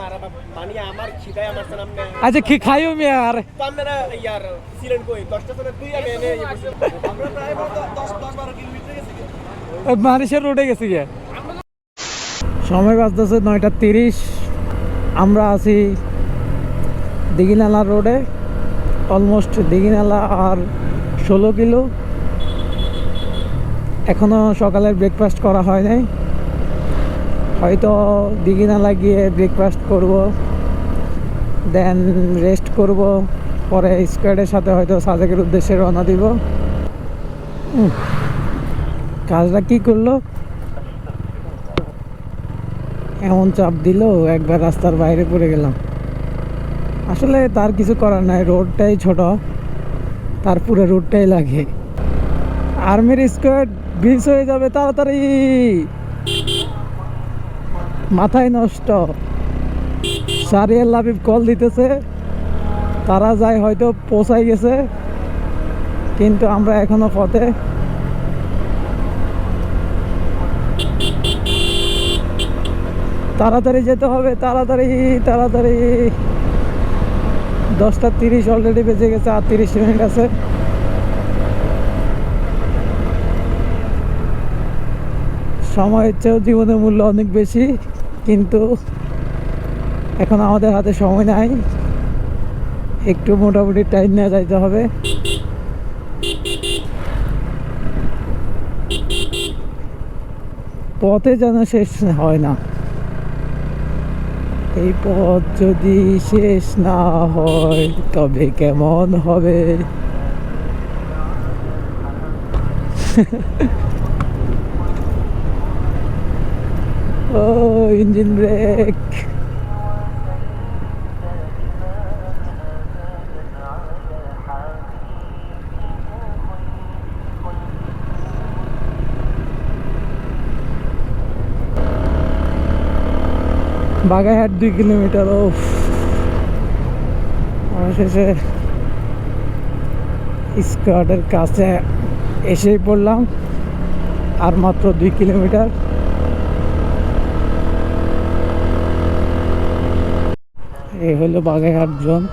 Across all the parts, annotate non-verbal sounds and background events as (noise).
মারা মানে আমার খিদায় আমার সামনে আচ্ছা কি খাইও মিয়া আর। কই? আমি এনে ইয়ে আমরা প্রায় কিলোমিটার গেছি। ওই রোডে গেছি গিয়া। সময় বাজতেছে নয়টা তিরিশ। আমরা আছি দিঘিনালা রোডে অলমোস্ট দিঘিনালা আর ষোলো কিলো। এখনও সকালের ব্রেকফাস্ট করা হয় নাই। হয়তো দিঘিনালা লাগিয়ে ব্রেকফাস্ট করব দেন রেস্ট করব, পরে স্কোয়াডের সাথে হয়তো সাজেকের উদ্দেশ্যে রওনা দিব। কাজটা কি করল? এমন চাপ দিল, একবার রাস্তার বাইরে পড়ে গেলাম। আসলে তার কিছু করার নাই, রোডটাই ছোট, তার পুরো রোডটাই লাগে। আর্মির স্কোয়াড ব্রিজ হয়ে যাবে তাড়াতাড়ি! মাথায় নষ্ট। সারিয়াল লাবিব কল দিতেছে। তারা যায় হয়তো পৌঁছাই গেছে। কিন্তু আমরা এখনও পথে। তাড়াতাড়ি যেতে হবে, তাড়াতাড়ি তাড়াতাড়ি। দশটা তিরিশ অলরেডি বেজে গেছে, আর তিরিশ মিনিট আছে। সময়ের চেয়েও জীবনের মূল্য অনেক বেশি। কিন্তু এখন আমাদের হাতে সময় নাই। একটু মোটামুটি টাইম নিয়ে যাইতে হবে। পথে যেন শেষ হয় না। এই পথ যদি শেষ না হয়, তবে কেমন হবে (laughs) ও ইঞ্জিন ব্রেক। বাগাইহাট দুই কিলোমিটার ও অবশেষে স্কোয়াডের কাছে এসেই পড়লাম, আর মাত্র দুই কিলোমিটার। এই হলো বাগাইহাট জোন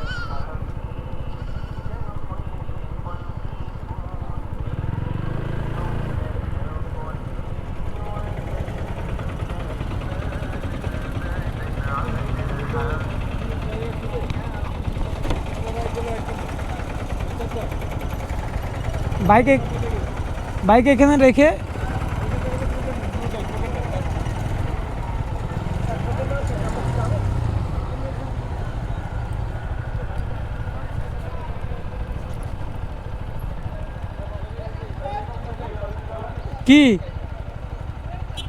বাইকে বাইক এখানে রেখে কি? না না ভিতরে তো যাইতে দেয় না। হ্যাঁ? পারমিশন নিয়ে নিছে। পারমিশন কি পারমিশন কি নিছো হোটেলে মারা বা মানে আমার খিদায় আমার সামনে আপনি আচ্ছা কি খাইও মিয়া আর তো আপনারা ইয়ার ছিলেন কই দশটা সময় তুই আমি এনে ইয়ে করছি আমরা কই গেছি আমরা প্রায় বলতো দশ দশ বারো কিলোমিটার গেছি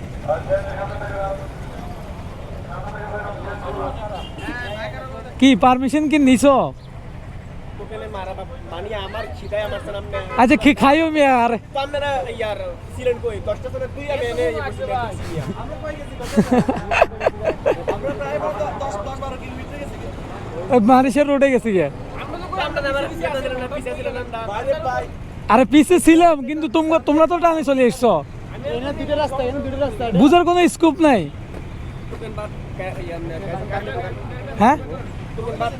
ওই মারিসের রোডে গেছি গিয়া আমরা আমার পিছিয়ে ছিলেন না পিছিয়ে ছিলেন না বাইরে ভাই আরে পিছে ছিলাম কিন্তু তোমরা তোমরা তো টানে চলে এসছো এনে দুটো রাস্তা এনে দুটো রাস্তা বুঝার কোনো স্কোপ নাই তোকেন বাদ ইয়ার হ্যাঁ তোকেন বাদ